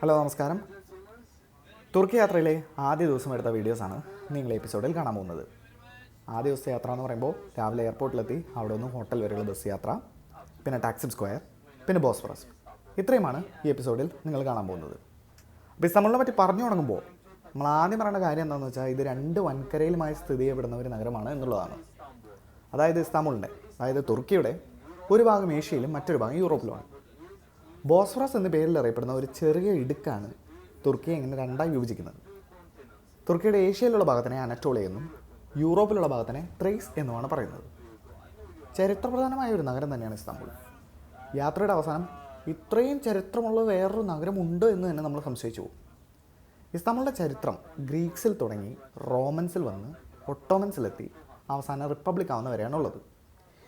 Hello നമസ്കാരം. തുർക്കി യാത്രയിലെ ആദ്യ ദിവസം എടുത്ത വീഡിയോസാണ് നിങ്ങൾ എപ്പിസോഡിൽ കാണാൻ പോകുന്നത്. ആദ്യ ദിവസത്തെ യാത്ര എന്ന് പറയുമ്പോൾ രാവിലെ എയർപോർട്ടിലെത്തി അവിടെ നിന്ന് ഹോട്ടൽ വരെയുള്ള ബസ് യാത്ര പിന്നെ ടാക്സി സ്ക്വയർ പിന്നെ ബോസ്ഫറസ്. ഇത്രയുമാണ് ഈ എപ്പിസോഡിൽ നിങ്ങൾ കാണാൻ പോകുന്നത്. അപ്പോൾ ഇസ്താമുളിനെ പറ്റി പറഞ്ഞു തുടങ്ങുമ്പോൾ നമ്മൾ ആദ്യം പറയേണ്ട കാര്യം എന്താണെന്ന് വെച്ചാൽ ഇത് രണ്ട് വൻകരയിലുമായി സ്ഥിതി ചെയ്യപ്പെടുന്ന ഒരു നഗരമാണ് എന്നുള്ളതാണ്. അതായത് ഇസ്താമുളിന്റെ അതായത് തുർക്കിയുടെ ഒരു ഭാഗം ഏഷ്യയിലും മറ്റൊരു ഭാഗം യൂറോപ്പിലുമാണ്. ബോസ്ഫറസ് എന്ന പേരിൽ അറിയപ്പെടുന്ന ഒരു ചെറിയ ഇടുക്കാണ് തുർക്കിയെ ഇങ്ങനെ രണ്ടായി വിഭജിക്കുന്നത്. തുർക്കിയുടെ ഏഷ്യയിലുള്ള ഭാഗത്തിനെ അനറ്റോളിയ എന്നും യൂറോപ്പിലുള്ള ഭാഗത്തിനെ ത്രേസ് എന്നുമാണ് പറയുന്നത്. ചരിത്രപ്രധാനമായ ഒരു നഗരം തന്നെയാണ് ഇസ്താംബുൾ. യാത്രയുടെ അവസാനം ഇത്രയും ചരിത്രമുള്ള വേറൊരു നഗരമുണ്ട് എന്ന് തന്നെ നമ്മൾ സംശയിച്ചു പോകും. ഇസ്താംബുളിന്റെ ചരിത്രം ഗ്രീക്സിൽ തുടങ്ങി റോമൻസിൽ വന്ന് ഒട്ടോമൻസിലെത്തി അവസാനം റിപ്പബ്ലിക് ആവുന്ന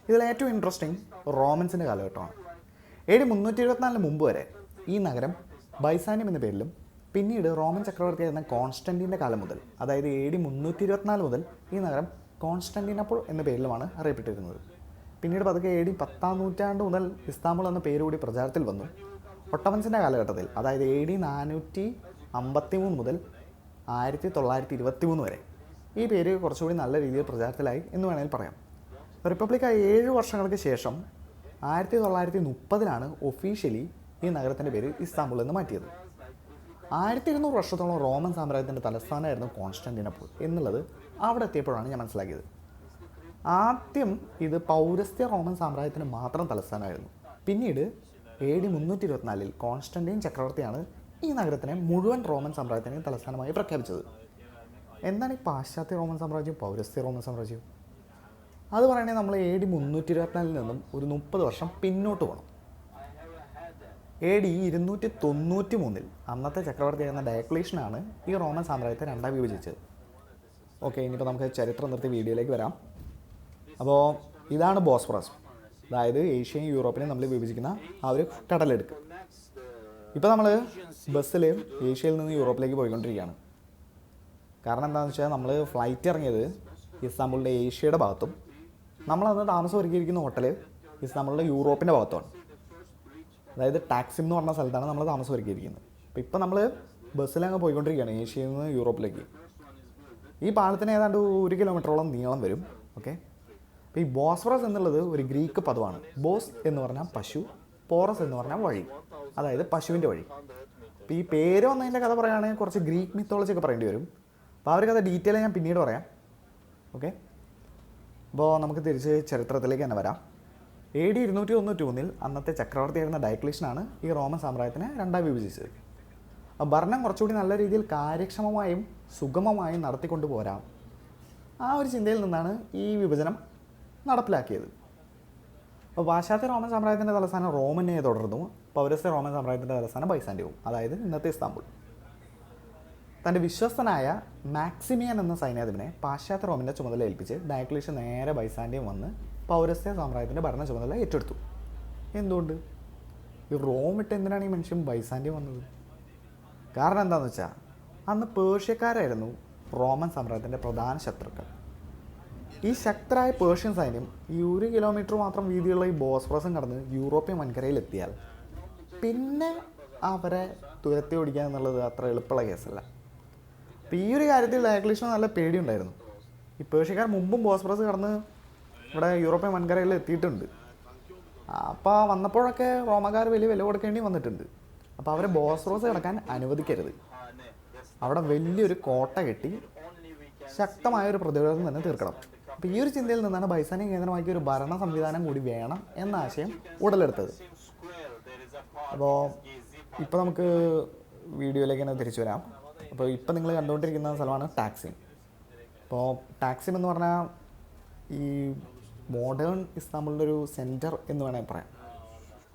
ഇതിൽ ഏറ്റവും ഇൻട്രസ്റ്റിംഗ് റോമൻസിന്റെ കാലഘട്ടമാണ്. എ ഡി മുന്നൂറ്റി എഴുപത്തിനാലിന് മുമ്പ് വരെ ഈ നഗരം ബൈസാനിയം എന്ന പേരിലും പിന്നീട് റോമൻ ചക്രവർത്തിയായിരുന്ന കോൺസ്റ്റന്റീന്റെ കാലം മുതൽ അതായത് എ ഡി മുന്നൂറ്റി ഇരുപത്തിനാല് മുതൽ ഈ നഗരം കോൺസ്റ്റന്റീനപ്പോൾ എന്ന പേരിലുമാണ് അറിയപ്പെട്ടിരുന്നത്. പിന്നീട് പതുക്കെ എ ഡി പത്താം നൂറ്റാണ്ട് മുതൽ ഇസ്താംബുൾ എന്ന പേരുകൂടി പ്രചാരത്തിൽ വന്നു. ഒട്ടമൻസിന്റെ കാലഘട്ടത്തിൽ അതായത് എ ഡി നാനൂറ്റി അമ്പത്തി മൂന്ന് മുതൽ ആയിരത്തി തൊള്ളായിരത്തി ഇരുപത്തി മൂന്ന് വരെ ഈ പേര് കുറച്ചുകൂടി നല്ല രീതിയിൽ പ്രചാരത്തിലായി എന്ന് വേണമെങ്കിൽ പറയാം. റിപ്പബ്ലിക്കായി ഏഴ് വർഷങ്ങൾക്ക് ശേഷം ആയിരത്തി തൊള്ളായിരത്തി മുപ്പതിലാണ് ഒഫീഷ്യലി ഈ നഗരത്തിന്റെ പേര് ഇസ്താംബുൾ എന്ന് മാറ്റിയത്. ആയിരത്തി ഇരുന്നൂറ് വർഷത്തോളം റോമൻ സാമ്രാജ്യത്തിന്റെ തലസ്ഥാനമായിരുന്നു കോൺസ്റ്റന്റിനപ്പോൾ എന്നുള്ളത് അവിടെ എത്തിയപ്പോഴാണ് ഞാൻ മനസ്സിലാക്കിയത്. ആദ്യം ഇത് പൗരസ്ത്യ റോമൻ സാമ്രാജ്യത്തിന് മാത്രം തലസ്ഥാനമായിരുന്നു. പിന്നീട് എ ഡി മുന്നൂറ്റി ഇരുപത്തിനാലിൽ കോൺസ്റ്റന്റൈൻ ചക്രവർത്തിയാണ് ഈ നഗരത്തിനെ മുഴുവൻ റോമൻ സാമ്രാജ്യത്തിനെയും തലസ്ഥാനമായി പ്രഖ്യാപിച്ചത്. എന്താണ് ഈ പാശ്ചാത്യ റോമൻ സാമ്രാജ്യം പൗരസ്ത്യ റോമൻ സാമ്രാജ്യം? അത് പറയണേ നമ്മൾ എ ഡി മുന്നൂറ്റി ഇരുപത്തിനാലിൽ നിന്നും ഒരു മുപ്പത് വർഷം പിന്നോട്ട് പോകണം എ ഡി ഇരുന്നൂറ്റി തൊണ്ണൂറ്റി മൂന്നിൽ അന്നത്തെ ചക്രവർത്തിയായിരുന്ന ഡയക്ലീഷനാണ് ഈ റോമൻ സാമ്രാജ്യത്തെ രണ്ടായി വിഭജിച്ചത്. ഓക്കെ ഇനിയിപ്പോൾ നമുക്ക് ചരിത്രം നിർത്തി വീഡിയോയിലേക്ക് വരാം. അപ്പോൾ ഇതാണ് ബോസ്ഫറസ് അതായത് ഏഷ്യയും യൂറോപ്പിനെയും നമ്മൾ വിഭജിക്കുന്ന ആ ഒരു കടലെടുക്ക്. ഇപ്പോൾ നമ്മൾ ബസ്സിൽ ഏഷ്യയിൽ നിന്ന് യൂറോപ്പിലേക്ക് പോയിക്കൊണ്ടിരിക്കുകയാണ്. കാരണം എന്താണെന്ന് വെച്ചാൽ നമ്മൾ ഫ്ലൈറ്റ് ഇറങ്ങിയത് ഇസ്താംബുളിന്റെ ഏഷ്യയുടെ ഭാഗത്തും നമ്മളന്ന് താമസം ഒരുക്കിയിരിക്കുന്ന ഹോട്ടൽ ഇസ് നമ്മളുടെ യൂറോപ്പിന്റെ ഭാഗത്താണ്. അതായത് ടാക്സിം എന്ന് പറഞ്ഞ സ്ഥലത്താണ് നമ്മൾ താമസം ഒരുക്കിയിരിക്കുന്നത്. അപ്പോൾ ഇപ്പോൾ നമ്മൾ ബസ്സിലങ്ങ് പോയിക്കൊണ്ടിരിക്കുകയാണ് ഏഷ്യയിൽ നിന്ന് യൂറോപ്പിലേക്ക്. ഈ പാലത്തിന് ഏതാണ്ട് ഒരു കിലോമീറ്ററോളം നീളം വരും. ഓക്കെ അപ്പോൾ ഈ ബോസ്ഫറസ് എന്നുള്ളത് ഒരു ഗ്രീക്ക് പദമാണ്. ബോസ് എന്ന് പറഞ്ഞാൽ പശു പോറസ് എന്ന് പറഞ്ഞാൽ വഴി. അതായത് പശുവിന്റെ വഴി. അപ്പോൾ ഈ പേര് വന്നതിന്റെ കഥ പറയുകയാണെങ്കിൽ കുറച്ച് ഗ്രീക്ക് മിത്തോളജി ഒക്കെ പറയേണ്ടി വരും. അപ്പോൾ ആ ഒരു കഥ ഡീറ്റെയിൽ ഞാൻ പിന്നീട് പറയാം. ഓക്കെ അപ്പോൾ നമുക്ക് തിരിച്ച് ചരിത്രത്തിലേക്ക് തന്നെ വരാം. എ ഡി ഇരുന്നൂറ്റി തൊണ്ണൂറ്റി ഒന്നിൽ അന്നത്തെ ചക്രവർത്തിയായിരുന്ന ഡയക്ലീഷനാണ് ഈ റോമൻ സാമ്രാജ്യത്തിനെ രണ്ടായി വിഭജിച്ചത്. ഭരണം കുറച്ചുകൂടി നല്ല രീതിയിൽ കാര്യക്ഷമമായും സുഗമമായും നടത്തിക്കൊണ്ട് പോരാം. ആ ഒരു ചിന്തയിൽ നിന്നാണ് ഈ വിഭജനം നടപ്പിലാക്കിയത്. അപ്പോൾ പാശ്ചാത്യ റോമൻ സാമ്രാജ്യത്തിന്റെ തലസ്ഥാനം റോമനെ തുടർന്നു. പൗരസ്ത്യ റോമൻ സാമ്രാജ്യത്തിന്റെ തലസ്ഥാനം ബൈസാൻഡ്യവും അതായത് ഇന്നത്തെ ഇസ്താംബുൾ. തന്റെ വിശ്വസ്തനായ മാക്സിമിയൻ എന്ന സൈന്യാധിപനെ പാശ്ചാത്യ റോമിന്റെ ചുമതല ഏൽപ്പിച്ച് ഡയക്ലീഷൻ നേരെ ബൈസാൻഡ്യം വന്ന് പൗരസ്ത്യ സാമ്രാജ്യത്തിന്റെ ഭരണ ചുമതല ഏറ്റെടുത്തു. എന്തുകൊണ്ട്? ഈ റോം ഇട്ട് എന്തിനാണ് ഈ മനുഷ്യൻ ബൈസാൻഡ്യം വന്നത്? കാരണം എന്താണെന്ന് വെച്ചാൽ അന്ന് പേർഷ്യക്കാരായിരുന്നു റോമൻ സാമ്രാജ്യത്തിന്റെ പ്രധാന ശത്രുക്കൾ. ഈ ശക്തരായ പേർഷ്യൻ സൈന്യം ഈ ഒരു കിലോമീറ്റർ മാത്രം വീതിയുള്ള ഈ ബോസ്ഫറസും കടന്ന് യൂറോപ്യൻ വൻകരയിലെത്തിയാൽ പിന്നെ അവരെ തുരത്തി ഓടിക്കുക എന്നുള്ളത് അത്ര എളുപ്പമുള്ള കേസല്ല. അപ്പോൾ ഈ ഒരു കാര്യത്തിൽ ഡയക്ലീഷന് നല്ല പേടിയുണ്ടായിരുന്നു. ഈ പേർഷ്യക്കാർ മുമ്പും ബോസ്ഫറസ് കടന്ന് ഇവിടെ യൂറോപ്യൻ വൻകരയിൽ എത്തിയിട്ടുണ്ട്. അപ്പോൾ വന്നപ്പോഴൊക്കെ റോമക്കാർ വലിയ വില കൊടുക്കേണ്ടി വന്നിട്ടുണ്ട്. അപ്പോൾ അവരെ ബോസ്ഫറസ് കിടക്കാൻ അനുവദിക്കരുത്. അവിടെ വലിയൊരു കോട്ട കെട്ടി ശക്തമായ ഒരു പ്രതിരോധം തന്നെ തീർക്കണം. അപ്പോൾ ഈ ഒരു ചിന്തയിൽ നിന്നാണ് ബൈസാനെ കേന്ദ്രമാക്കിയ ഒരു ഭരണ സംവിധാനം കൂടി വേണം എന്ന ആശയം ഉടലെടുത്തത്. അപ്പോൾ ഇപ്പോൾ നമുക്ക് വീഡിയോയിലേക്ക് തന്നെ തിരിച്ചു വരാം. അപ്പോൾ ഇപ്പം നിങ്ങൾ കണ്ടുകൊണ്ടിരിക്കുന്ന സ്ഥലമാണ് ടാക്സിം അപ്പോൾ ടാക്സിം എന്ന് പറഞ്ഞാൽ ഈ മോഡേൺ ഇസ്താംബിളിന്റെ ഒരു സെന്റർ എന്ന് വേണമെങ്കിൽ പറയാം.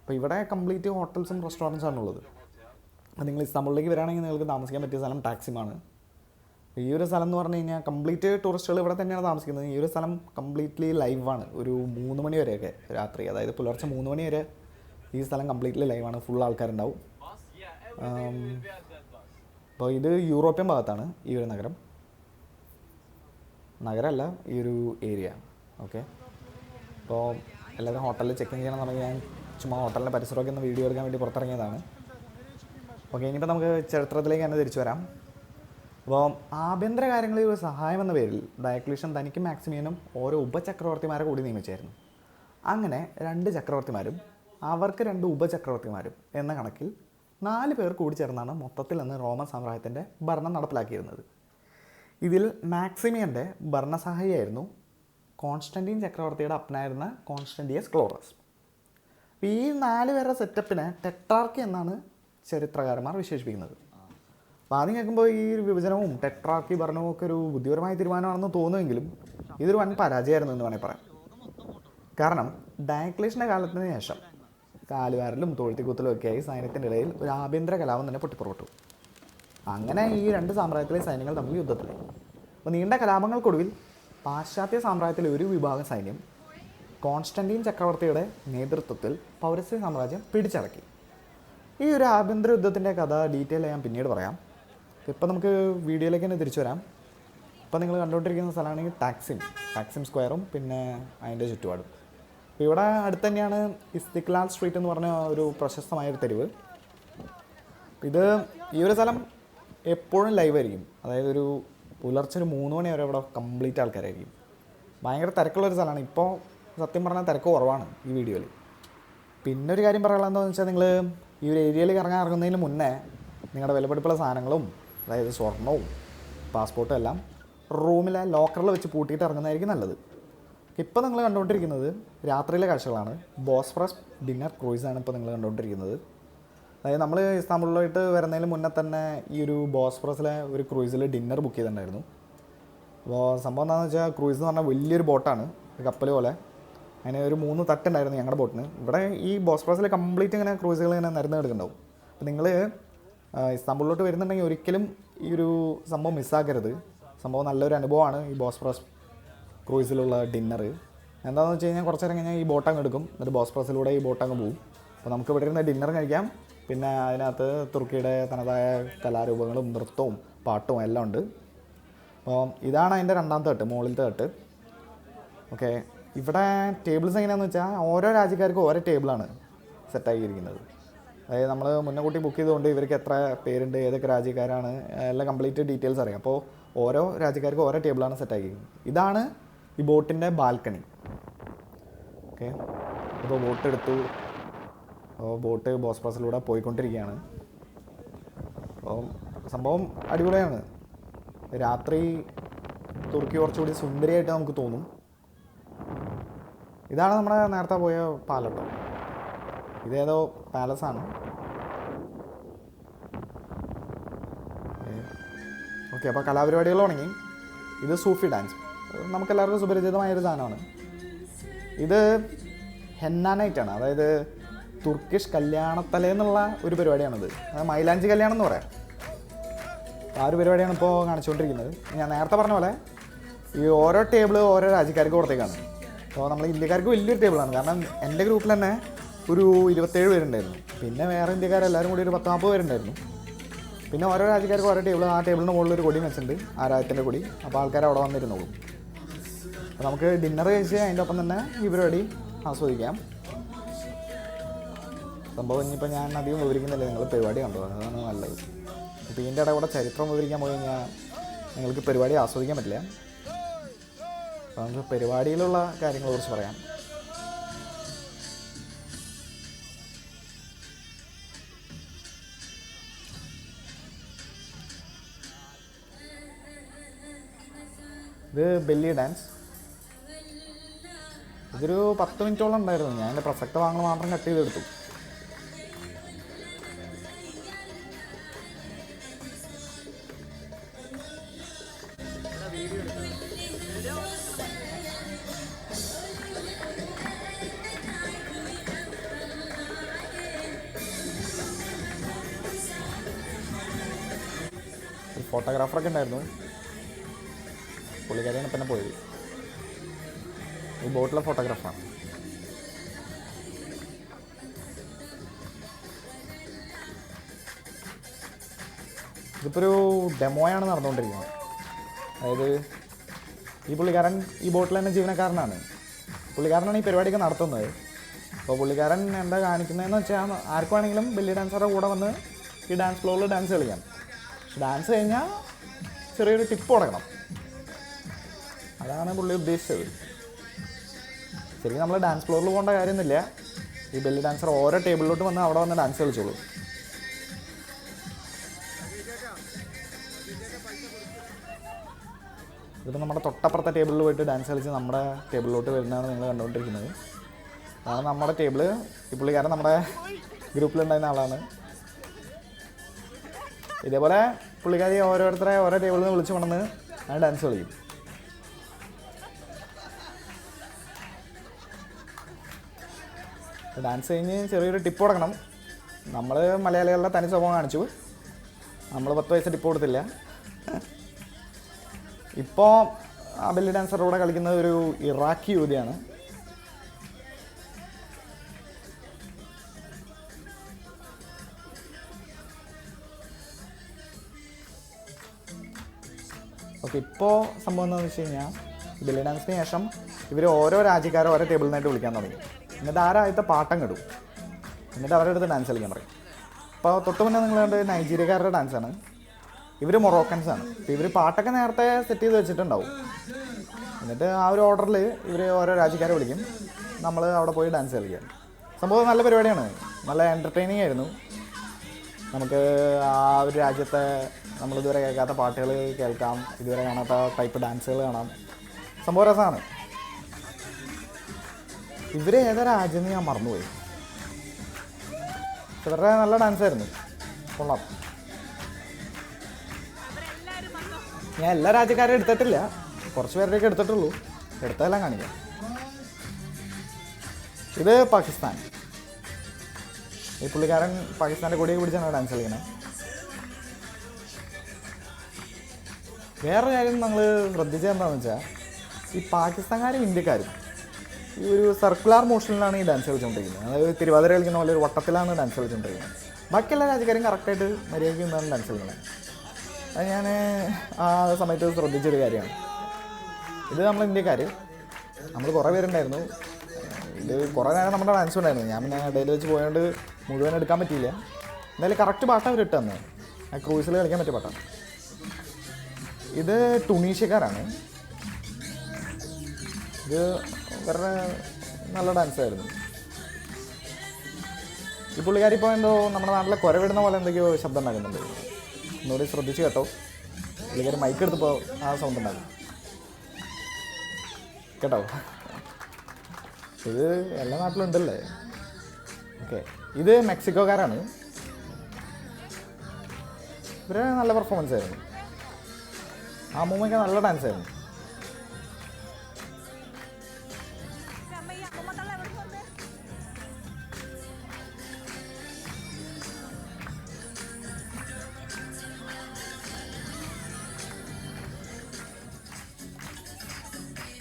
അപ്പോൾ ഇവിടെ കംപ്ലീറ്റ് ഹോട്ടൽസും റെസ്റ്റോറന്റ്സാണ് ഉള്ളത് അപ്പോൾ നിങ്ങൾ ഇസ്താംബുളിലേക്ക് വരികയാണെങ്കിൽ നിങ്ങൾക്ക് താമസിക്കാൻ പറ്റിയ സ്ഥലം ടാക്സിമാണ് ഈ ഒരു സ്ഥലം എന്ന് പറഞ്ഞു കഴിഞ്ഞാൽ കംപ്ലീറ്റ് ടൂറിസ്റ്റുകൾ ഇവിടെ തന്നെയാണ് താമസിക്കുന്നത്. ഈ ഒരു സ്ഥലം കംപ്ലീറ്റ്ലി ലൈവാണ് ഒരു മൂന്ന് മണി വരെയൊക്കെ രാത്രി. അതായത് പുലർച്ചെ മൂന്ന് മണി വരെ ഈ സ്ഥലം കംപ്ലീറ്റ്ലി ലൈവാണ് ഫുൾ ആൾക്കാരുണ്ടാവും. അപ്പോൾ ഇത് യൂറോപ്യൻ ഭാഗത്താണ് ഈ ഒരു നഗരം. നഗരമല്ല ഈ ഒരു ഏരിയ ഓക്കെ അപ്പോൾ എല്ലാവരും ഹോട്ടലിൽ ചെക്ക് ഇൻ ചെയ്യണം എന്നുണ്ടെങ്കിൽ ഞാൻ ചുമ്മാ ഹോട്ടലിന്റെ പരിസരമൊക്കെ ഒന്ന് വീഡിയോ എടുക്കാൻ വേണ്ടി പുറത്തിറങ്ങിയതാണ്. ഓക്കെ ഇനിയിപ്പോൾ നമുക്ക് ചരിത്രത്തിലേക്ക് തന്നെ തിരിച്ചു വരാം. അപ്പോൾ ആഭ്യന്തര കാര്യങ്ങളിൽ ഒരു സഹായം എന്ന പേരിൽ ഡയക്ലീഷൻ തനിക്ക് മാക്സിമിയനും ഓരോ ഉപചക്രവർത്തിമാരെ കൂടി നിയമിച്ചായിരുന്നു. അങ്ങനെ രണ്ട് ചക്രവർത്തിമാരും അവർക്ക് രണ്ട് ഉപചക്രവർത്തിമാരും എന്ന കണക്കിൽ നാല് പേർ കൂടി ചേർന്നാണ് മൊത്തത്തിൽ അന്ന് റോമൻ സാമ്രാജ്യത്തിന്റെ ഭരണം നടപ്പിലാക്കിയിരുന്നത്. ഇതിൽ മാക്സിമിയന്റെ ഭരണസഹായിയായിരുന്നു കോൺസ്റ്റന്റീൻ ചക്രവർത്തിയുടെ അപ്പനായിരുന്ന കോൺസ്റ്റന്റിയസ് ക്ലോറസ്. അപ്പോൾ ഈ നാല് പേരുടെ സെറ്റപ്പിനെ ടെട്രാർക്കി എന്നാണ് ചരിത്രകാരന്മാർ വിശേഷിപ്പിക്കുന്നത്. അപ്പോൾ ആദ്യം കേൾക്കുമ്പോൾ ഈ ഒരു വിഭജനവും ടെട്രാർക്കി ഭരണവും ഒക്കെ ഒരു ബുദ്ധിപരമായ തീരുമാനമാണെന്ന് തോന്നുമെങ്കിലും ഇതൊരു വൻ പരാജയമായിരുന്നു എന്ന് വേണമെങ്കിൽ പറയാം. കാരണം ഡയക്ലേഷന്റെ കാലത്തിന് ശേഷം കാലുവാരലും ഒക്കെ ആയി സൈന്യത്തിന്റെ ഇടയിൽ ഒരു ആഭ്യന്തര കലാപം തന്നെ പൊട്ടിപ്പുറപ്പെട്ടു. അങ്ങനെ ഈ രണ്ട് സാമ്രാജ്യത്തിലെ സൈന്യങ്ങൾ തമ്മിൽ യുദ്ധത്തിലായി. അപ്പോൾ നീണ്ട കലാപങ്ങൾക്കൊടുവിൽ പാശ്ചാത്യ സാമ്രാജ്യത്തിലെ ഒരു വിഭാഗം സൈന്യം കോൺസ്റ്റന്റീൻ ചക്രവർത്തിയുടെ നേതൃത്വത്തിൽ പൗരസ്ത്യ സാമ്രാജ്യം പിടിച്ചടക്കി. ഈ ഒരു ആഭ്യന്തര യുദ്ധത്തിന്റെ കഥ ഡീറ്റെയിൽ ഞാൻ പിന്നീട് പറയാം. ഇപ്പം നമുക്ക് വീഡിയോയിലേക്ക് തന്നെ തിരിച്ചു വരാം. ഇപ്പം നിങ്ങൾ കണ്ടുകൊണ്ടിരിക്കുന്ന സ്ഥലമാണെങ്കിൽ ടാക്സിം. ടാക്സിം സ്ക്വയറും പിന്നെ അതിന്റെ ചുറ്റുപാടും. ഇവിടെ അടുത്ത് തന്നെയാണ് ഇസ്തിക്ലാൽ സ്ട്രീറ്റ് എന്ന് പറഞ്ഞ ഒരു പ്രശസ്തമായ ഒരു തെരുവ്. ഇത് ഈ ഒരു സ്ഥലം എപ്പോഴും ലൈവ് ആയിരിക്കും. അതായത് ഒരു പുലർച്ചെ ഒരു മൂന്ന് മണി വരെ ഇവിടെ കംപ്ലീറ്റ് ആൾക്കാരായിരിക്കും. ഭയങ്കര തിരക്കുള്ളൊരു സ്ഥലമാണ്. ഇപ്പോൾ സത്യം പറഞ്ഞാൽ തിരക്ക് കുറവാണ് ഈ വീഡിയോയിൽ. പിന്നെ ഒരു കാര്യം പറയാനുള്ളതെന്ന് വെച്ചാൽ നിങ്ങൾ ഈ ഒരു ഏരിയയിൽ കറങ്ങാൻ ഇറങ്ങുന്നതിന് മുന്നേ നിങ്ങളുടെ വിലപിടിപ്പുള്ള സാധനങ്ങളും അതായത് സ്വർണവും പാസ്പോർട്ടും എല്ലാം റൂമിലെ ലോക്കറിൽ വെച്ച് പൂട്ടിയിട്ട് ഇറങ്ങുന്നതായിരിക്കും നല്ലത്. ഇപ്പോൾ നിങ്ങൾ കണ്ടുകൊണ്ടിരിക്കുന്നത് രാത്രിയിലെ കാഴ്ചകളാണ്. ബോസ്ഫറസ് ഡിന്നർ ക്രൂയിസാണ് ഇപ്പോൾ നിങ്ങൾ കണ്ടുകൊണ്ടിരിക്കുന്നത്. അതായത് നമ്മൾ ഇസ്താംബുളിലോട്ട് വരുന്നതിന് മുന്നേ തന്നെ ഈ ഒരു ബോസ്ഫറസിലെ ഒരു ക്രൂയിസിൽ ഡിന്നർ ബുക്ക് ചെയ്തിട്ടുണ്ടായിരുന്നു. അപ്പോൾ സംഭവം എന്താണെന്ന് വെച്ചാൽ ക്രൂയിസ് എന്ന് പറഞ്ഞാൽ വലിയൊരു ബോട്ടാണ് കപ്പൽ പോലെ. അതിന് ഒരു മൂന്ന് തട്ടുണ്ടായിരുന്നു ഞങ്ങളുടെ ബോട്ടിന്. ഇവിടെ ഈ ബോസ്ഫറസിൽ കംപ്ലീറ്റ് ഇങ്ങനെ ക്രൂയിസുകൾ ഇങ്ങനെ നിരന്ന് കിടക്കുന്നുണ്ടാവും. അപ്പോൾ നിങ്ങൾ ഇസ്താംബുളിലോട്ട് വരുന്നുണ്ടെങ്കിൽ ഒരിക്കലും ഈ ഒരു സംഭവം മിസ്സാക്കരുത് സംഭവം നല്ലൊരു അനുഭവമാണ് ഈ ബോസ്ഫറസ് ക്രൂയിസിലുള്ള ഡിന്നർ. എന്താണെന്ന് വെച്ച് കഴിഞ്ഞാൽ കുറച്ച് നേരം കഴിഞ്ഞാൽ ഈ ബോട്ട് അങ്ങ് എടുക്കും. എന്നിട്ട് ബോസ്പ്രസിലൂടെ ഈ ബോട്ട് അങ്ങ് പോകും അപ്പോൾ നമുക്ക് ഇവിടെ ഇരുന്ന് ഡിന്നർ കഴിക്കാം. പിന്നെ അതിനകത്ത് തുർക്കിയുടെ തനതായ കലാരൂപങ്ങളും നൃത്തവും പാട്ടും എല്ലാം ഉണ്ട്. അപ്പോൾ ഇതാണ് അതിന്റെ രണ്ടാമത്തെ തട്ട് മുകളിലത്തെ തട്ട്. ഓക്കെ. ഇവിടെ ടേബിൾസ് എങ്ങനെയാണെന്ന് വെച്ചാൽ ഓരോ രാജ്യക്കാർക്കും ഓരോ ടേബിളാണ് സെറ്റാക്കിയിരിക്കുന്നത്. അതായത് നമ്മൾ മുന്നേ കൂട്ടി ബുക്ക് ചെയ്തുകൊണ്ട് ഇവർക്ക് എത്ര പേരുണ്ട് ഏതൊക്കെ രാജ്യക്കാരാണ് എല്ലാം കംപ്ലീറ്റ് ഡീറ്റെയിൽസ് അറിയാം. അപ്പോൾ ഓരോ രാജ്യക്കാർക്കും ഓരോ ടേബിളാണ് സെറ്റാക്കിയിരിക്കുന്നത്. ഇതാണ് ഈ ബോട്ടിന്റെ ബാൽക്കണി. ഓക്കെ. അപ്പോൾ ബോട്ട് എടുത്തു ബോട്ട് ബോസ്പ്രസിലൂടെ പോയിക്കൊണ്ടിരിക്കുകയാണ്. അപ്പോൾ സംഭവം അടിപൊളിയാണ്. രാത്രി തുർക്കി കുറച്ചുകൂടി സുന്ദരിയായിട്ട് നമുക്ക് തോന്നും. ഇതാണ് നമ്മുടെ നേരത്തെ പോയ പാലട്ടോ. ഇതേതോ പാലസാണ്. ഓക്കെ അപ്പോൾ കലാപരിപാടികൾ തുടങ്ങി. ഇത് സൂഫി ഡാൻസ്. നമുക്കെല്ലാവർക്കും സുപരിചിതമായ ഒരു സാധനമാണ്. ഇത് ഹെന്നാനൈറ്റാണ്. അതായത് തുർക്കിഷ് കല്യാണത്തലേന്നുള്ള ഒരു പരിപാടിയാണിത്. അത് മൈലാഞ്ചി കല്യാണം എന്ന് പറയാം. ആ ഒരു പരിപാടിയാണ് ഇപ്പോൾ കാണിച്ചുകൊണ്ടിരിക്കുന്നത്. ഞാൻ നേരത്തെ പറഞ്ഞ പോലെ ഈ ഓരോ ടേബിൾ ഓരോ രാജ്യക്കാർക്ക് പുറത്തേക്കാണ് അപ്പോൾ നമ്മൾ ഇന്ത്യക്കാർക്ക് വലിയൊരു ടേബിളാണ്. കാരണം എന്റെ ഗ്രൂപ്പിൽ തന്നെ ഒരു ഇരുപത്തേഴ് പേരുണ്ടായിരുന്നു. പിന്നെ വേറെ ഇന്ത്യക്കാരെല്ലാവരും കൂടി ഒരു പത്ത് നാൽപ്പത് പേരുണ്ടായിരുന്നു. പിന്നെ ഓരോ രാജ്യക്കാർക്ക് ഓരോ ടേബിൾ ആ ടേബിളിന് മുകളിൽ ഒരു കൊടി വെച്ചിട്ടുണ്ട്. ആ രാജ്യത്തിന്റെ കൊടി. അപ്പോൾ ആൾക്കാർ അവിടെ വന്നിരുന്നോളും. അപ്പോൾ നമുക്ക് ഡിന്നർ കഴിച്ച് അതിന്റെ ഒപ്പം തന്നെ ഈ പരിപാടി ആസ്വദിക്കാം. സംഭവം ഇനിയിപ്പോൾ ഞാൻ അധികം വിവരിക്കുന്നില്ല. നിങ്ങൾ പരിപാടി കണ്ടോ? അതാണ് നല്ലത്. ഇപ്പോൾ ഇതിന്റെ ഇടയിൽ കൂടെ ചരിത്രം വിവരിക്കാൻ പോയി കഴിഞ്ഞാൽ നിങ്ങൾക്ക് പരിപാടി ആസ്വദിക്കാൻ പറ്റില്ല. അപ്പോൾ നമുക്ക് പരിപാടിയിലുള്ള കാര്യങ്ങളെ കുറിച്ച് പറയാം. ഇത് ബെല്ലി ഡാൻസ്. ഇതൊരു പത്ത് മിനിറ്റോളം ഉണ്ടായിരുന്നു. ഞാൻ എന്റെ പ്രസക്ത വാങ്ങൽ മാത്രം കട്ട് ചെയ്തെടുത്തു. ഫോട്ടോഗ്രാഫറൊക്കെ ഉണ്ടായിരുന്നു. പുള്ളിക്കാരിയാണ് പിന്നെ പോയത്. ഈ ബോട്ടിലെ ഫോട്ടോഗ്രാഫാണ് ഇതിപ്പോൾ ഒരു ഡെമോയാണ് നടന്നുകൊണ്ടിരിക്കുന്നത്. അതായത് ഈ പുള്ളിക്കാരൻ ഈ ബോട്ടിൽ തന്നെ ജീവനക്കാരനാണ്. പുള്ളിക്കാരനാണ് ഈ പരിപാടിയൊക്കെ നടത്തുന്നത്. അപ്പോൾ പുള്ളിക്കാരൻ എന്താ കാണിക്കുന്നതെന്ന് വെച്ചാൽ ആർക്കുവാണെങ്കിലും വലിയ ഡാൻസറുടെ കൂടെ വന്ന് ഈ ഡാൻസ് ഫ്ലോറിൽ ഡാൻസ് കളിക്കാം. ഡാൻസ് കഴിഞ്ഞാൽ ചെറിയൊരു ടിപ്പ് കൊടുക്കണം. അതാണ് പുള്ളി ഉദ്ദേശിച്ചത്. ശരിക്കും നമ്മൾ ഡാൻസ് ഫ്ലോറിൽ പോകേണ്ട കാര്യമൊന്നുമില്ല ഈ ബെല്ലി ഡാൻസർ ഓരോ ടേബിളിലോട്ട് വന്ന് അവിടെ വന്ന് ഡാൻസ് കളിച്ചോളൂ. ഇതിപ്പോൾ നമ്മുടെ തൊട്ടപ്പുറത്തെ ടേബിളിൽ പോയിട്ട് ഡാൻസ് കളിച്ച് നമ്മുടെ ടേബിളിലോട്ട് വരുന്നതാണ് നിങ്ങൾ കണ്ടുകൊണ്ടിരിക്കുന്നത്. അതാണ് നമ്മുടെ ടേബിൾ ഈ പുള്ളിക്കാരൻ നമ്മുടെ ഗ്രൂപ്പിലുണ്ടായിരുന്ന ആളാണ്. ഇതേപോലെ പുള്ളിക്കാരി ഓരോരുത്തരെ ഓരോ ടേബിളിൽ നിന്ന് വിളിച്ച് കൊണ്ടുവന്ന് ഡാൻസ് കളിക്കും. ഡാൻസ് കഴിഞ്ഞ് ചെറിയൊരു ടിപ്പ് കൊടുക്കണം. നമ്മൾ മലയാളികളുടെ തനി സ്വഭാവം കാണിച്ചു. നമ്മൾ പത്ത് പൈസ ടിപ്പ് കൊടുത്തില്ല. ഇപ്പോൾ ആ ബെല്ലി ഡാൻസറുടെ കൂടെ ഒരു ഇറാഖി യുവതിയാണ്. ഓക്കെ ഇപ്പോൾ സംഭവം എന്താണെന്ന് വെച്ച് കഴിഞ്ഞാൽ ബെല്ലി ഡാൻസിന് ശേഷം ഇവർ ഓരോ രാജ്യക്കാരെ ഓരോ ടേബിളിൽ നിന്നായിട്ട് വിളിക്കാൻ തുടങ്ങി. എന്നിട്ട് ആരാദ്യത്തെ പാട്ടം കിടും എന്നിട്ട് അവരുടെ അടുത്ത് ഡാൻസ് കളിക്കാൻ പറയും. അപ്പോൾ തൊട്ട് മുന്നേ നിങ്ങൾ കണ്ട് നൈജീരിയക്കാരുടെ ഡാൻസാണ് ഇവർ മൊറോക്കൻസ് ആണ്. ഇവർ പാട്ടൊക്കെ നേരത്തെ സെറ്റ് ചെയ്ത് വെച്ചിട്ടുണ്ടാവും. എന്നിട്ട് ആ ഒരു ഓർഡറിൽ ഇവർ ഓരോ രാജ്യക്കാരെ വിളിക്കും. നമ്മൾ അവിടെ പോയി ഡാൻസ് കളിക്കാം. സംഭവം നല്ല പരിപാടിയാണ്. നല്ല എന്റർടൈനിങ് ആയിരുന്നു. നമുക്ക് ആ ഒരു രാജ്യത്തെ നമ്മൾ ഇതുവരെ കേൾക്കാത്ത പാട്ടുകൾ കേൾക്കാം. ഇതുവരെ കാണാത്ത ടൈപ്പ് ഡാൻസുകൾ കാണാം. സംഭവം രസമാണ്. ഇവർ ഏതാ രാജ്യം ഞാൻ മറന്നുപോയി. ഇവരുടെ നല്ല ഡാൻസ് ആയിരുന്നു. കൊള്ളാം. ഞാൻ എല്ലാ രാജ്യക്കാരും എടുത്തിട്ടില്ല. കുറച്ച് പേരുടെയൊക്കെ എടുത്തിട്ടുള്ളൂ. എടുത്തതെല്ലാം കാണിക്കാം. ഇത് പാകിസ്ഥാൻ. ഈ പുള്ളിക്കാരൻ പാകിസ്ഥാന്റെ കൊടിയൊക്കെ പിടിച്ചാണ് ഡാൻസ് കളിക്കണേ. വേറെ കാര്യം നമ്മൾ ശ്രദ്ധിച്ചത് എന്താണെന്ന് വെച്ചാൽ ഈ പാകിസ്ഥാൻകാരും ഇന്ത്യക്കാരും ഈ ഒരു സർക്കുലാർ മോഷനിലാണ് ഈ ഡാൻസ് കളിച്ചുകൊണ്ടിരിക്കുന്നത് അതായത് തിരുവാതിര കളിക്കുന്ന പോലെ ഒരു വട്ടത്തിലാണ് ഡാൻസ് കളിച്ചുകൊണ്ടിരിക്കുന്നത് ബാക്കിയെല്ലാ രാജ്യക്കാരും കറക്റ്റായിട്ട് മര്യാദയ്ക്ക് നിന്നാണ് ഡാൻസ് കളിക്കുന്നത് അത് ഞാൻ ആ സമയത്ത് ശ്രദ്ധിച്ചൊരു കാര്യമാണ്. ഇത് നമ്മൾ ഇന്ത്യക്കാർ നമ്മൾ കുറേ പേരുണ്ടായിരുന്നു. ഇത് കുറേ നേരം നമ്മുടെ ഡാൻസ് ഉണ്ടായിരുന്നു. ഞാൻ പിന്നെ ഇടയിൽ വെച്ച് പോയതുകൊണ്ട് മുഴുവൻ എടുക്കാൻ പറ്റിയില്ല. എന്തായാലും കറക്റ്റ് പാട്ടാണ് അവർ ഇട്ട് തന്നെ ആ ക്രൂസിൽ കളിക്കാൻ പറ്റിയ പാട്ടാണ് ഇത് ടുണീഷ്യക്കാരാണ് ഇത് വേറെ നല്ല ഡാൻസ് ആയിരുന്നു. ഈ പുള്ളിക്കാരി ഇപ്പോൾ എന്തോ നമ്മുടെ നാട്ടിലെ കുരവിടുന്ന പോലെ എന്തൊക്കെയോ ശബ്ദം ഉണ്ടാക്കുന്നുണ്ട്. ഒന്നുകൂടി ശ്രദ്ധിച്ച് കേട്ടോ. പുള്ളിക്കാരി മൈക്ക് എടുത്തപ്പോൾ ആ സൗണ്ട് ഉണ്ടാകും കേട്ടോ? ഇത് എല്ലാ നാട്ടിലും ഉണ്ടല്ലേ? ഓക്കെ ഇത് മെക്സിക്കോക്കാരാണ്. ഇവരെ നല്ല പെർഫോമൻസ് ആയിരുന്നു. ആ മൂമ്മയ്ക്ക് നല്ല ഡാൻസ് ആയിരുന്നു.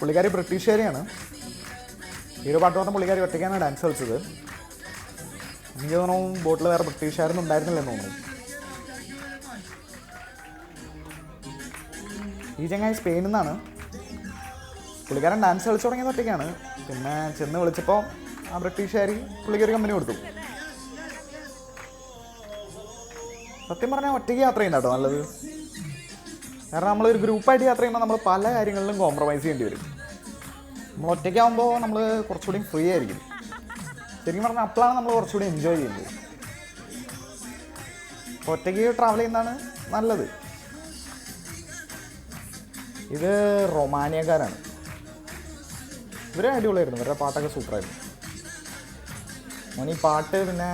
പുള്ളിക്കാരി ബ്രിട്ടീഷുകാരിയാണ്. ഈ ഒരു പാട്ട് പറഞ്ഞ പുള്ളിക്കാരി ഒറ്റയ്ക്കാണ് ഡാൻസ് കളിച്ചത്. എനിക്ക് തോന്നുന്നു ബോട്ടിൽ വേറെ ബ്രിട്ടീഷുകാരൊന്നും ഉണ്ടായിരുന്നില്ലെന്ന് തോന്നുന്നു. ഈ ചങ്ങായി സ്പെയിനിൽ നിന്നാണ്. പുള്ളിക്കാരൻ ഡാൻസ് കളിച്ചു തുടങ്ങിയത് ഒറ്റയ്ക്കാണ്. പിന്നെ ചെന്ന് വിളിച്ചപ്പോൾ ആ ബ്രിട്ടീഷുകാരി പുള്ളിക്കൊരു കമ്പനി കൊടുത്തു. സത്യം പറഞ്ഞാൽ ഒറ്റയ്ക്ക് യാത്ര ചെയ്യുന്ന കേട്ടോ നല്ലത്. കാരണം നമ്മളൊരു ഗ്രൂപ്പായിട്ട് യാത്ര ചെയ്യുമ്പോൾ നമ്മൾ പല കാര്യങ്ങളിലും കോംപ്രമൈസ് ചെയ്യേണ്ടി വരും. നമ്മൾ ഒറ്റയ്ക്കാവുമ്പോൾ നമ്മൾ കുറച്ചുകൂടി ഫ്രീ ആയിരിക്കും. ശരിക്കും പറഞ്ഞാൽ അപ്പോഴാണ് നമ്മൾ കുറച്ചുകൂടി എൻജോയ് ചെയ്യുന്നത്. ഒറ്റയ്ക്ക് ട്രാവൽ ചെയ്യുന്നതാണ് നല്ലത്. ഇത് റൊമാനിയക്കാരാണ്. ഇവരെ അടിപൊളിയായിരുന്നു. ഇവരുടെ പാട്ടൊക്കെ സൂപ്പറായിരുന്നു. ഞാൻ ഈ പാട്ട് പിന്നെ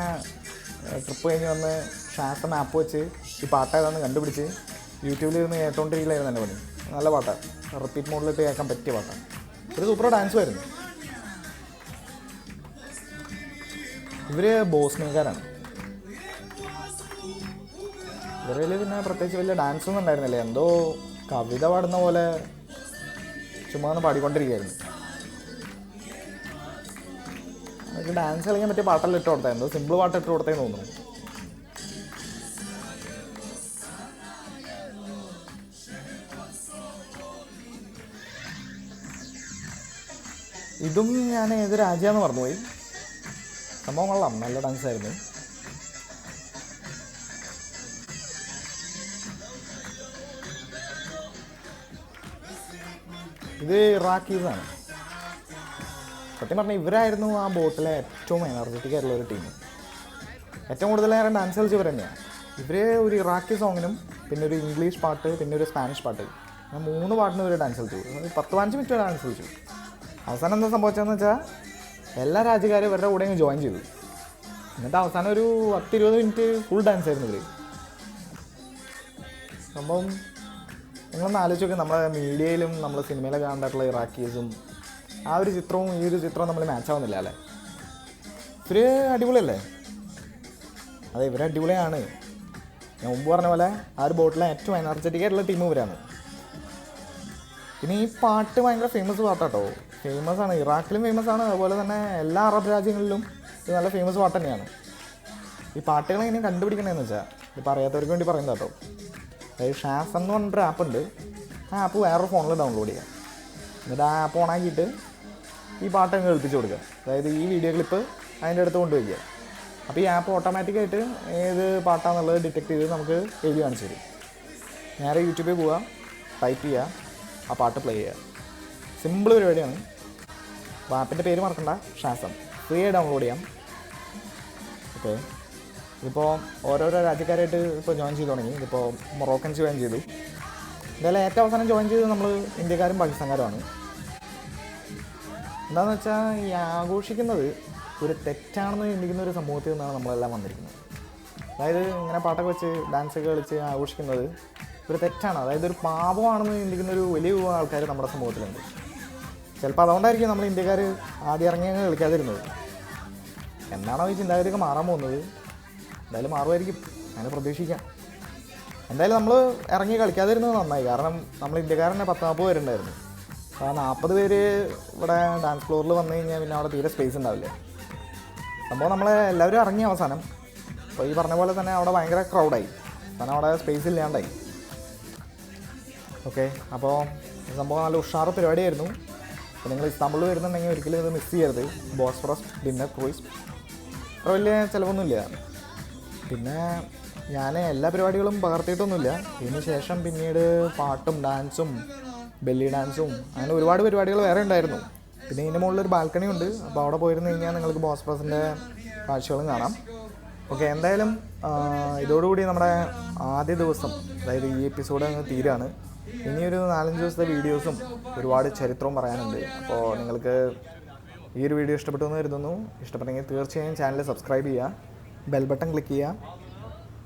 ട്രിപ്പ് കഴിഞ്ഞ് വന്ന് ഷാത്ത മാപ്പ് വെച്ച് ഈ പാട്ട് കണ്ടുപിടിച്ച് യൂട്യൂബിൽ ഇരുന്ന് കേട്ടോണ്ടിരിക്കലായിരുന്നു എന്റെ പണി നല്ല പാട്ടാണ് റിപ്പീറ്റ് മോഡിലിട്ട് കേൾക്കാൻ പറ്റിയ പാട്ടാണ് ഒരു സൂപ്പർ ഡാൻസ് വരുന്നു ഇവർ ബോസ്നിയക്കാരാണ് ഇവരിൽ പിന്നെ പ്രത്യേകിച്ച് വലിയ ഡാൻസ് ഒന്നും ഉണ്ടായിരുന്നില്ല. എന്തോ കവിത പാടുന്ന പോലെ ചുമ്മാ ഒന്ന് പാടിക്കൊണ്ടിരിക്കുകയായിരുന്നു. ഡാൻസ് കളിക്കാൻ പറ്റിയ പാട്ടെല്ലാം ഇട്ട് കൊടുത്താൽ എന്തോ സിമ്പിൾ പാട്ട് ഇട്ട് കൊടുത്തേന്ന് തോന്നുന്നു. ഇതും ഞാൻ ഏത് രാജ്യമാണെന്ന് പറഞ്ഞുപോയി സംഭവം കൊള്ളാം നല്ല ഡാൻസ് ആയിരുന്നു. ഇത് ഇറാഖീസാണ് സത്യം പറഞ്ഞാൽ ഇവരായിരുന്നു ആ ബോട്ടിലെ ഏറ്റവും എനർജറ്റിക് ആയിട്ടുള്ള ഒരു ടീം ഏറ്റവും കൂടുതൽ നേരം ഡാൻസ് കളിച്ച് ഇവർ തന്നെയാണ് ഇവർ ഒരു ഇറാഖി സോങ്ങിനും പിന്നെ ഒരു ഇംഗ്ലീഷ് പാട്ട് പിന്നെ ഒരു സ്പാനിഷ് പാട്ട് മൂന്ന് പാട്ടിനും ഇവർ ഡാൻസ് കളിച്ചു. പത്ത് പതിനഞ്ച് മിനിറ്റ് ഡാൻസ് കളിച്ചു. അവസാനം എന്താ സംഭവിച്ചതെന്ന് വെച്ചാൽ എല്ലാ രാജ്യക്കാരും ഇവരുടെ കൂടെ അങ്ങ് ജോയിൻ ചെയ്തു. എന്നിട്ട് അവസാനം ഒരു പത്തിരുപത് മിനിറ്റ് ഫുൾ ഡാൻസ് ആയിരുന്നു ഇവർ സംഭവം നിങ്ങളൊന്ന് ആലോചിച്ച് നോക്കി നമ്മുടെ മീഡിയയിലും നമ്മൾ സിനിമയിലൊക്കെ കണ്ടിട്ടുള്ള ഇറാക്കീസും ആ ഒരു ചിത്രവും ഈ ഒരു ചിത്രവും നമ്മൾ മാച്ച് ആവുന്നില്ല അല്ലേ? ഇവർ അടിപൊളിയല്ലേ? അതെ ഇവർ അടിപൊളിയാണ്. ഞാൻ മുമ്പ് പറഞ്ഞ പോലെ ആ ഒരു ബോട്ടിലെ ഏറ്റവും എനർജറ്റിക് ആയിട്ടുള്ള ടീം ഇവരാണ്. പിന്നെ ഈ പാട്ട് ഭയങ്കര ഫേമസ് പാട്ടാട്ടോ. ഫേമസ് ആണ്. ഇറാഖിലും ഫേമസ് ആണ്. അതുപോലെ തന്നെ എല്ലാ അറബ് രാജ്യങ്ങളിലും ഇത് നല്ല ഫേമസ് പാട്ട് തന്നെയാണ്. ഈ പാട്ടുകൾ ഇനി കണ്ടുപിടിക്കണമെന്ന് വെച്ചാൽ ഇത് അറിയാത്തവർക്ക് വേണ്ടി പറയുന്നത് കേട്ടോ അതായത് ഷാസ് എന്ന് പറഞ്ഞിട്ടൊരു ആപ്പ് ഉണ്ട്. ആ ആപ്പ് വേറൊരു ഫോണിൽ ഡൗൺലോഡ് ചെയ്യാം. എന്നിട്ട് ആ ആപ്പ് ഓണാക്കിയിട്ട് ഈ പാട്ട് അങ്ങ് കേൾപ്പിച്ച് കൊടുക്കുക. അതായത് ഈ വീഡിയോ ക്ലിപ്പ് അതിന്റെ അടുത്ത് കൊണ്ടുവയ്ക്കുക അപ്പോൾ ഈ ആപ്പ് ഓട്ടോമാറ്റിക്കായിട്ട് ഏത് പാട്ടാണെന്നുള്ളത് ഡിറ്റക്ട് ചെയ്ത് നമുക്ക് എഴുതി കാണിച്ചു തരും. നേരെ യൂട്യൂബിൽ പോവുക ടൈപ്പ് ചെയ്യുക ആ പാട്ട് പ്ലേ ചെയ്യുക. സിമ്പിൾ പരിപാടിയാണ്. അപ്പോൾ ആപ്പിന്റെ പേര് മറക്കണ്ട ഷാസം. ഫ്രീ ആയി ഡൗൺലോഡ് ചെയ്യാം. ഓക്കെ ഇതിപ്പോൾ ഓരോരോ രാജ്യക്കാരായിട്ട് ഇപ്പോൾ ജോയിൻ ചെയ്ത് തുടങ്ങി. ഇതിപ്പോൾ മൊറോക്കൻസ് ജോയിൻ ചെയ്തു. എന്തായാലും ഏറ്റവും അവസാനം ജോയിൻ ചെയ്തത് നമ്മൾ ഇന്ത്യക്കാരും പാകിസ്ഥാൻകാരുമാണ്. എന്താണെന്ന് വെച്ചാൽ ഈ ആഘോഷിക്കുന്നത് ഒരു തെറ്റാണെന്ന് ചിന്തിക്കുന്ന ഒരു സമൂഹത്തിൽ നിന്നാണ് നമ്മളെല്ലാം വന്നിരിക്കുന്നത്. അതായത് ഇങ്ങനെ പാട്ടൊക്കെ വെച്ച് ഡാൻസൊക്കെ കളിച്ച് ആഘോഷിക്കുന്നത് ഒരു തെറ്റാണ്. അതായത് ഒരു പാപമാണെന്ന് ചിന്തിക്കുന്ന ഒരു വലിയ വിഭാഗം ആൾക്കാർ നമ്മുടെ സമൂഹത്തിലുണ്ട്. ചിലപ്പോൾ അതുകൊണ്ടായിരിക്കും നമ്മൾ ഇന്ത്യക്കാർ ആദ്യം ഇറങ്ങി അങ്ങ് കളിക്കാതിരുന്നത്. എന്നാണോ ഈ ചിന്താഗതിയൊക്കെ മാറാൻ പോകുന്നത്? എന്തായാലും മാറുമായിരിക്കും. അങ്ങനെ പ്രതീക്ഷിക്കാം. എന്തായാലും നമ്മൾ ഇറങ്ങി കളിക്കാതിരുന്നത് നന്നായി. കാരണം നമ്മൾ ഇന്ത്യക്കാരനെ പത്ത് നാൽപ്പത് പേരുണ്ടായിരുന്നു. ആ നാൽപ്പത് പേര് ഇവിടെ ഡാൻസ് ഫ്ലോറിൽ വന്നു കഴിഞ്ഞാൽ പിന്നെ അവിടെ തീരെ സ്പേസ് ഉണ്ടാവില്ല. സംഭവം നമ്മൾ എല്ലാവരും ഇറങ്ങി അവസാനം. അപ്പോൾ ഈ പറഞ്ഞ പോലെ തന്നെ അവിടെ ഭയങ്കര ക്രൗഡായി കാരണം അവിടെ സ്പേസ് ഇല്ലാണ്ടായി. ഓക്കെ അപ്പോൾ സംഭവം നല്ല ഉഷാറ് പരിപാടിയായിരുന്നു. അപ്പോൾ നിങ്ങൾ ഇസ്താംബുളിൽ വരുന്നുണ്ടെങ്കിൽ ഒരിക്കലും ഇത് മിസ് ചെയ്യരുത്. ബോസ്ഫറസ് ഡിന്നർ ക്രൂയിസ് അത്ര വലിയ ചിലവൊന്നുമില്ല. പിന്നെ ഞാൻ എല്ലാ പരിപാടികളും പകർത്തിയിട്ടൊന്നുമില്ല. ഇതിന് ശേഷം പിന്നീട് പാട്ടും ഡാൻസും ബെല്ലി ഡാൻസും അങ്ങനെ ഒരുപാട് പരിപാടികൾ വേറെ ഉണ്ടായിരുന്നു. പിന്നെ ഇതിന്റെ ഒരു ബാൽക്കണി ഉണ്ട്. അപ്പോൾ അവിടെ പോയിരുന്നു കഴിഞ്ഞാൽ നിങ്ങൾക്ക് ബോസ്ഫറസിന്റെ കാഴ്ചകളും കാണാം. ഓക്കെ എന്തായാലും ഇതോടുകൂടി നമ്മുടെ ആദ്യ ദിവസം അതായത് ഈ എപ്പിസോഡ് അങ്ങ് തീരാണ് ഇനിയൊരു നാലഞ്ച് ദിവസത്തെ വീഡിയോസും ഒരുപാട് ചരിത്രവും പറയാനുണ്ട്. അപ്പോൾ നിങ്ങൾക്ക് ഈ ഒരു വീഡിയോ ഇഷ്ടപ്പെട്ടു എന്ന് കരുതുന്നു. ഇഷ്ടപ്പെട്ടെങ്കിൽ തീർച്ചയായും ചാനൽ സബ്സ്ക്രൈബ് ചെയ്യുക ബെൽ ബട്ടൺ ക്ലിക്ക് ചെയ്യുക.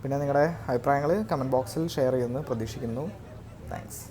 പിന്നെ നിങ്ങളുടെ അഭിപ്രായങ്ങൾ കമന്റ് ബോക്സിൽ ഷെയർ ചെയ്യുമെന്ന് പ്രതീക്ഷിക്കുന്നു. താങ്ക്സ്.